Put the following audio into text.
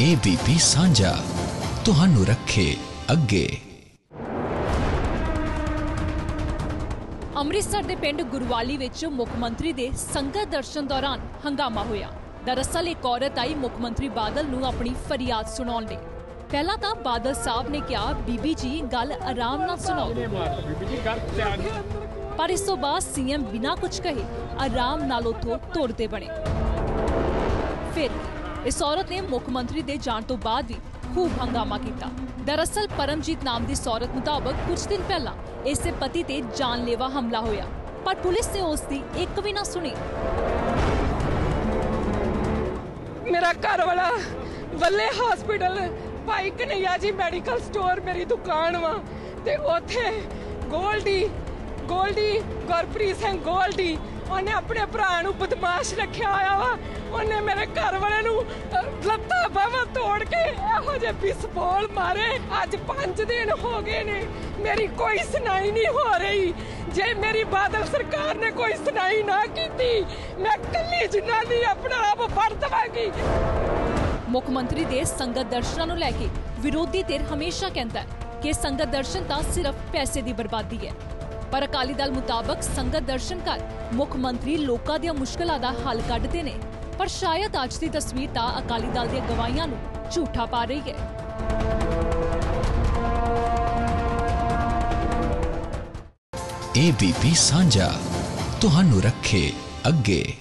ABP ਸਾਂਝਾ। ਤੁਹਾਨੂੰ ਰੱਖੇ ਅੱਗੇ। ਅੰਮ੍ਰਿਤਸਰ ਦੇ ਪਿੰਡ ਗੁਰਵਾਲੀ ਵਿੱਚ ਮੁੱਖ ਮੰਤਰੀ ਦੇ ਸੰਗਤ ਦਰਸ਼ਨ ਦੌਰਾਨ ਹੰਗਾਮਾ ਹੋਇਆ। ਦਰਅਸਲ ਇੱਕ ਔਰਤ ਆਈ ਮੁੱਖ ਮੰਤਰੀ ਬਾਦਲ ਨੂੰ ਆਪਣੀ ਫਰਿਆਦ ਸੁਣਾਉਣ ਲਈ। ਪਹਿਲਾਂ ਤਾਂ ਬਾਦਲ ਸਾਹਿਬ ਨੇ ਕਿਹਾ, ਬੀਬੀ ਜੀ, ਗੱਲ ਆਰਾਮ ਨਾਲ ਸੁਣਾਓ। ਪਰ ਇਸ ਤੋਂ ਬਾਅਦ ਸੀਐਮ ਬਿਨਾਂ ਕੁਝ ਕਹੇ ਆਰਾਮ ਨਾਲ ਉਥੋਂ ਤੁਰਦੇ ਬਣੇ। ਫਿਰ ਇਸ ਔਰਤ ਨੇ ਮੁੱਖ ਮੰਤਰੀ ਦੇ ਜਾਣ ਤੋਂ ਬਾਅਦ ਵੀ ਖੂਬ ਹੰਗਾਮਾ ਕੀਤਾ। ਦਰਅਸਲ ਪਰਮਜੀਤ ਨਾਮ ਦੀ ਔਰਤ ਮੁਤਾਬਕ ਕੁਝ ਦਿਨ ਪਹਿਲਾਂ ਇਸੇ ਪਤੀ ਤੇ ਜਾਨਲੇਵਾ ਹਮਲਾ ਹੋਇਆ, ਪਰ ਪੁਲਿਸ ਨੇ ਉਸ ਦੀ ਇੱਕ ਵੀ ਨਾ ਸੁਣੀ। ਮੇਰਾ ਘਰ ਵਾਲਾ ਵੱਲੇ ਹਸਪੀਟਲ ਭਾਈ ਕਨਈਆ ਜੀ ਮੈਡੀਕਲ ਸਟੋਰ ਮੇਰੀ ਦੁਕਾਨ ਵਾ, ਤੇ ਉੱਥੇ ਗੋਲਡੀ ਗੋਲਡੀ ਗੁਰਪ੍ਰੀਤ ਸਿੰਘ ਗੋਲਡੀ ਉਹਨੇ ਆਪਣੇ ਭਰਾ ਨੂੰ ਬਦਮਾਸ਼ ਰੱਖਿਆ ਹੋਇਆ ਵਾ। ਉਹਨੇ ਮੇਰੇ ਘਰ ਵਾਲੇ ਨੂੰ ਲੱਤਾਂ ਬਾਹਾਂ ਤੋੜ ਕੇ ਇਹੋ ਜਿਹੇ ਪਿਸਤੌਲ ਮਾਰੇ। ਅੱਜ 5 ਦਿਨ ਹੋ ਗਏ ਨੇ, ਮੇਰੀ ਕੋਈ ਸੁਣਾਈ ਨਹੀਂ ਹੋ ਰਹੀ। ਜੇ ਮੇਰੀ ਬਾਦਲ ਸਰਕਾਰ ਨੇ ਕੋਈ ਸੁਣਾਈ ਨਾ ਕੀਤੀ, ਮੈਂ ਕੱਲੀ ਜਨਾਨੀ ਆਪਣਾ ਆਪ ਫੜ ਦਵਾਂਗੀ। ਮੁੱਖ ਮੰਤਰੀ ਦੇ ਸੰਗਤ ਦਰਸ਼ਨਾਂ ਨੂੰ ਲੈ ਕੇ ਵਿਰੋਧੀ ਧਿਰ ਹਮੇਸ਼ਾ ਕਹਿੰਦਾ ਹੈ ਕਿ ਸੰਗਤ ਦਰਸ਼ਨ ਤਾਂ ਸਿਰਫ ਪੈਸੇ ਦੀ ਬਰਬਾਦੀ ਹੈ। ਪਰ ਅਕਾਲੀ ਦਲ ਮੁਤਾਬਕ ਸੰਗਤ ਦਰਸ਼ਨ ਕਰ ਮੁੱਖ ਮੰਤਰੀ ਲੋਕਾਂ ਦੀਆਂ ਮੁਸ਼ਕਲਾਂ ਦਾ ਹੱਲ ਕੱਢਦੇ ਨੇ। ਪਰ ਸ਼ਾਇਦ ਅੱਜ ਦੀ ਤਸਵੀਰ ਤਾਂ ਅਕਾਲੀ ਦਲ ਦੀਆਂ ਗਵਾਹੀਆਂ ਨੂੰ ਝੂਠਾ ਪਾ ਰਹੀ ਹੈ। ABP ਸਾਂਝਾ, ਤੁਹਾਨੂੰ ਰੱਖੇ ਅੱਗੇ।